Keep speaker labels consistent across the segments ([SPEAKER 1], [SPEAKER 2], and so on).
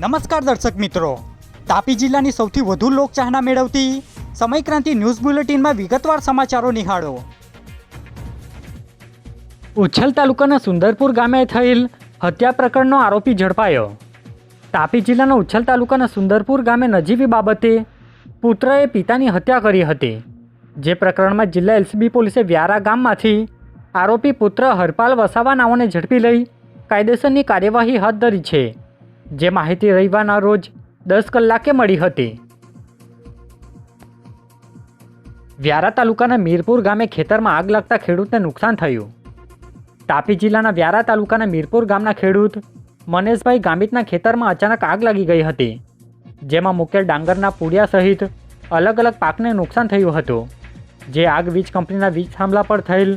[SPEAKER 1] નમસ્કાર દર્શક મિત્રો. તાપી જિલ્લાની સૌથી વધુ લોકચાહના મેળવતી સમયક્રાંતિ ન્યૂઝ બુલેટિનમાં વિગતવાર સમાચારો નિહાળો. ઉચ્છલ તાલુકાના સુંદરપુર ગામે થયેલ હત્યા પ્રકરણનો આરોપી ઝડપાયો. તાપી જિલ્લાના ઉચ્છલ તાલુકાના સુંદરપુર ગામે નજીવી બાબતે પુત્રએ પિતાની હત્યા કરી હતી. જે પ્રકરણમાં જિલ્લા એલસીબી પોલીસે વ્યારા ગામમાંથી આરોપી પુત્ર હરપાલ વસાવા નાઓને ઝડપી લઈ કાયદેસરની કાર્યવાહી હાથ ધરી છે. જે માહિતી રવિવારના રોજ દસ કલાકે મળી હતી. વ્યારા તાલુકાના મીરપુર ગામે ખેતરમાં આગ લાગતા ખેડૂતને નુકસાન થયું. તાપી જિલ્લાના વ્યારા તાલુકાના મીરપુર ગામના ખેડૂત મનેશભાઈ ગામિતના ખેતરમાં અચાનક આગ લાગી ગઈ હતી, જેમાં મુકેલ ડાંગરના પૂડિયા સહિત અલગ અલગ પાકને નુકસાન થયું હતું. જે આગ વીજ કંપનીના વીજ થાંભલા પર થયેલ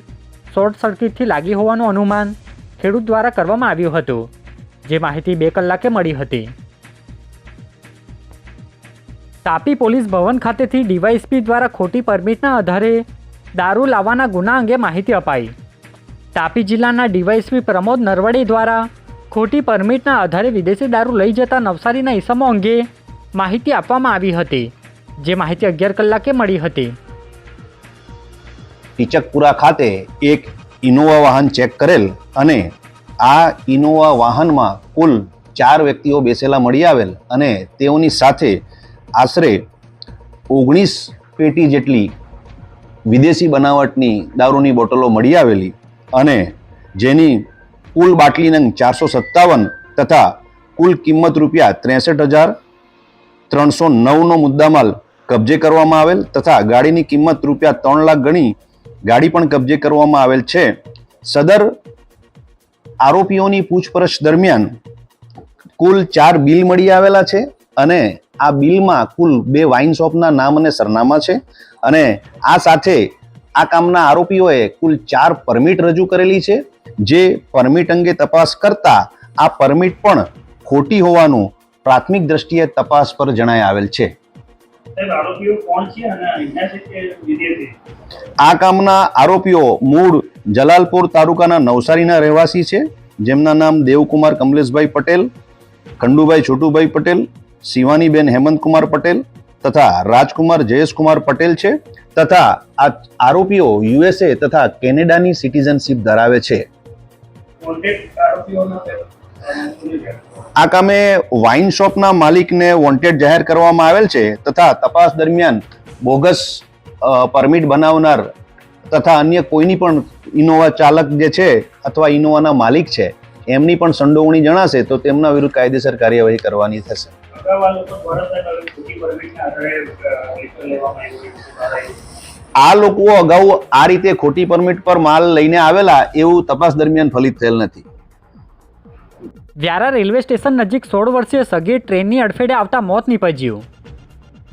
[SPEAKER 1] શોર્ટ સર્કિટથી લાગી હોવાનું અનુમાન ખેડૂત દ્વારા કરવામાં આવ્યું હતું. જે માહિતી બે કલાકે મળી હતી. તાપી પોલીસ ભવન ખાતેથી ડીવાયએસપી દ્વારા ખોટી પરમિટના આધારે દારૂ લાવવાના ગુના અંગે માહિતી અપાઈ. તાપી જિલ્લાના ડીવાયએસપી પ્રમોદ નરવડે દ્વારા ખોટી પરમિટના આધારે વિદેશી દારૂ લઈ જતા નવસારીના ઇસમો અંગે માહિતી આપવામાં આવી હતી, જે માહિતી અગિયાર કલાકે મળી હતી.
[SPEAKER 2] ટીચકપુરા ખાતે એક ઇનોવા વાહન ચેક કરેલ અને આ ઇનોવા વાહનમાં કુલ ચાર વ્યક્તિઓ બેસેલા મળી આવેલ અને તેઓની સાથે આશરે ઓગણીસ પેટી જેટલી વિદેશી બનાવટની દારૂની બોટલો મળી આવેલી અને જેની કુલ બાટલી નંગ ચારસો સત્તાવન તથા કુલ કિંમત રૂપિયા ત્રેસઠ હજાર ત્રણસો નવનો મુદ્દામાલ કબજે કરવામાં આવેલ તથા ગાડીની કિંમત રૂપિયા ત્રણ લાખ ગણી ગાડી પણ કબજે કરવામાં આવેલ છે. સદર આરોપીઓની પૂછપરછ દરમિયાન કુલ ચાર બિલ મળી આવેલા છે અને આ બિલમાં કુલ બે વાઇન શોપના નામ અને સરનામા છે. અને આ સાથે આ કામના આરોપીઓએ કુલ ચાર પરમિટ રજૂ કરેલી છે. જે પરમિટ અંગે તપાસ કરતા આ પરમિટ પણ ખોટી હોવાનું પ્રાથમિક દ્રષ્ટિએ તપાસ પર જણાય આવેલ છે. આ કામના આરોપીઓ મૂળ જલાલપુર તાલુકાના નવસારીના રહેવાસી છે. જેમના નામ દેવકુમાર કમલેશભાઈ પટેલ, ખંડુભાઈ છોટુભાઈ પટેલ, શિવાનીબેન હેમંતકુમાર પટેલ તથા રાજકુમાર જયેશકુમાર પટેલ છે તથા આ આરોપીઓ યુએસએ તથા કેનેડાની સિટીઝનશીપ ધરાવે છે. આ કામે વાઇન શોપના માલિકને વોન્ટેડ જાહેર કરવામાં આવેલ છે તથા તપાસ દરમિયાન બોગસ પરમિટ બનાવનાર તથા અન્ય કોઈની પણ ઇનોવા ચાલક જે છે અથવા ઇનોવાના માલિક છે, એમની પણ સંડોવણી જણાશે તો તેમના વિરુદ્ધ કાયદેસર કાર્યવાહી કરવાની થશે.
[SPEAKER 3] આ લોકો
[SPEAKER 2] અગાઉ આ રીતે ખોટી પરમિટ પર માલ લઈને આવેલા એવું તપાસ દરમિયાન ફલિત થયેલ નથી.
[SPEAKER 1] વ્યારા રેલવે સ્ટેશન નજીક સોળ વર્ષીય સગીર ટ્રેનની અડફેટે આવતા મોત નીપજ્યું.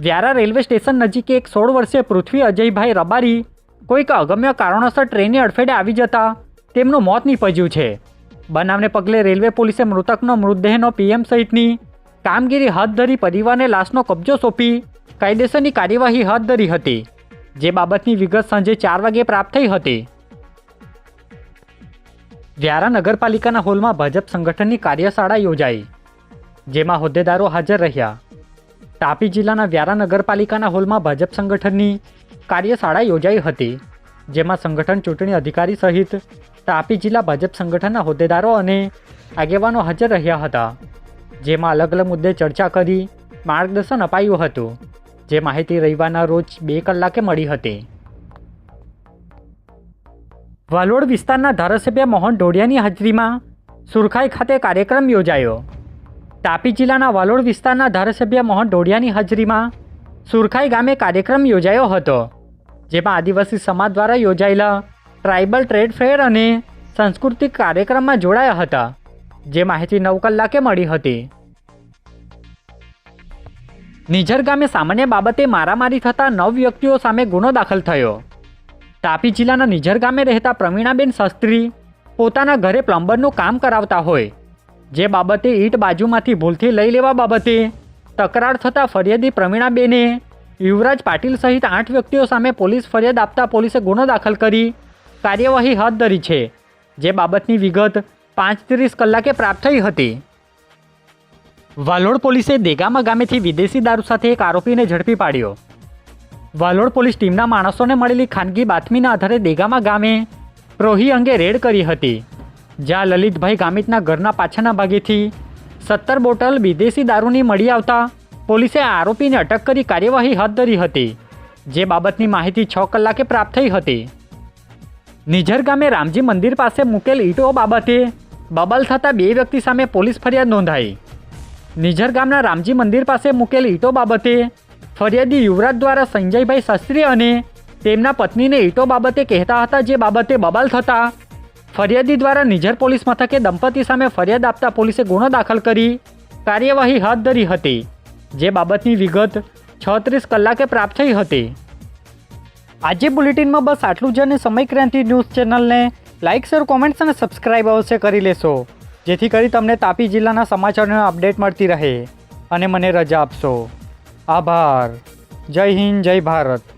[SPEAKER 1] વ્યારા રેલવે સ્ટેશન નજીક એક સોળ વર્ષીય પૃથ્વી અજયભાઈ રબારી કોઈક અગમ્ય કારણોસર ટ્રેનની અડફેટે આવી જતા તેમનું મોત નીપજ્યું છે. બનાવને પગલે રેલવે પોલીસે મૃતકનો મૃતદેહનો પીએમ સહિતની કામગીરી હાથ ધરી પરિવારને લાશનો કબજો સોંપી કાયદેસરની કાર્યવાહી હાથ ધરી હતી, જે બાબતની વિગત સાંજે ચાર વાગે પ્રાપ્ત થઈ હતી. વ્યારા નગરપાલિકાના હોલમાં ભાજપ સંગઠનની કાર્યશાળા યોજાઈ, જેમાં હોદ્દેદારો હાજર રહ્યા. તાપી જિલ્લાના વ્યારા નગરપાલિકાના હોલમાં ભાજપ સંગઠનની કાર્યશાળા યોજાઈ હતી, જેમાં સંગઠન ચૂંટણી અધિકારી સહિત તાપી જિલ્લા ભાજપ સંગઠનના હોદ્દેદારો અને આગેવાનો હાજર રહ્યા હતા, જેમાં અલગ અલગ મુદ્દે ચર્ચા કરી માર્ગદર્શન અપાયું હતું, જે માહિતી રવિવારના રોજ બે કલાકે મળી હતી. વાલોડ વિસ્તારના ધારાસભ્ય મોહન ઢોડિયાની હાજરીમાં સુરખાઈ ખાતે કાર્યક્રમ યોજાયો. તાપી જિલ્લાના વાલોડ વિસ્તારના ધારાસભ્ય મોહન ઢોડિયાની હાજરીમાં સુરખાઈ ગામે કાર્યક્રમ યોજાયો હતો. જેમાં આદિવાસી સમાજ દ્વારા યોજાયેલા ટ્રાઇબલ ટ્રેડ ફેર અને સાંસ્કૃતિક કાર્યક્રમમાં જોડાયા હતા, જે માહિતી નવ કલાકે મળી હતી. નિઝર ગામે સામાન્ય બાબતે મારામારી થતા નવ વ્યક્તિઓ સામે ગુનો દાખલ થયો. તાપી જિલ્લાના નિઝર ગામે રહેતા પ્રવીણાબેન શાસ્ત્રી પોતાના ઘરે પ્લમ્બરનું કામ કરાવતા હોય, જે બાબતે ઈટ બાજુમાંથી ભૂલથી લઈ લેવા બાબતે તકરાર થતાં ફરિયાદી પ્રવીણાબેને યુવરાજ પાટીલ સહિત આઠ વ્યક્તિઓ સામે પોલીસ ફરિયાદ આપતા પોલીસે ગુનો દાખલ કરી. કાર્યવાહી હાથ ધરી છે. જે બાબતની વિગત પાંચ ત્રીસ કલાકે પ્રાપ્ત થઈ હતી. વાલોડ પોલીસે દેગામા ગામેથી વિદેશી દારૂ સાથે એક આરોપીને ઝડપી પાડ્યો. વાલોડ પોલીસ ટીમના માણસોને મળેલી ખાનગી બાતમીના આધારે દેગામા ગામે પ્રોહી અંગે રેડ કરી હતી. જ્યાં લલિતભાઈ ગામિતના ઘરના પાછળના ભાગેથી સત્તર બોટલ વિદેશી દારૂની મળી આવતા પોલીસે આરોપીને અટક કરી કાર્યવાહી હાથ ધરી હતી, જે બાબતની માહિતી છ કલાકે પ્રાપ્ત થઈ હતી. નિઝર ગામે રામજી મંદિર પાસે મૂકેલ ઈંટો બાબતે બબલ થતાં બે વ્યક્તિ સામે પોલીસ ફરિયાદ નોંધાઈ. નિઝર ગામના રામજી મંદિર પાસે મૂકેલ ઈંટો બાબતે ફરિયાદી યુવરાજ દ્વારા સંજયભાઈ શાસ્ત્રી અને તેમના પત્નીને ઈંટો બાબતે કહેતા હતા, જે બાબતે બબાલ થતા ફરિયાદી દ્વારા નિઝર પોલીસ મથકે દંપતી સામે ફરિયાદ આપતા પોલીસે ગુનો દાખલ કરી કાર્યવાહી હાથ ધરી હતી. જે બાબતની વિગત છત્રીસ કલાકે પ્રાપ્ત થઈ હતી. આજે બુલેટિનમાં બસ આટલું જ અને સમય ક્રાંતિ ન્યૂઝ ચેનલને લાઇક શેર, કોમેન્ટ્સ અને સબસ્ક્રાઈબ અવશ્ય કરી લેશો, જેથી કરી તમને તાપી જિલ્લાના સમાચારનો અપડેટ મળતી રહે. અને મને રજા આપશો. આભાર. જય હિન્દ, જય ભારત.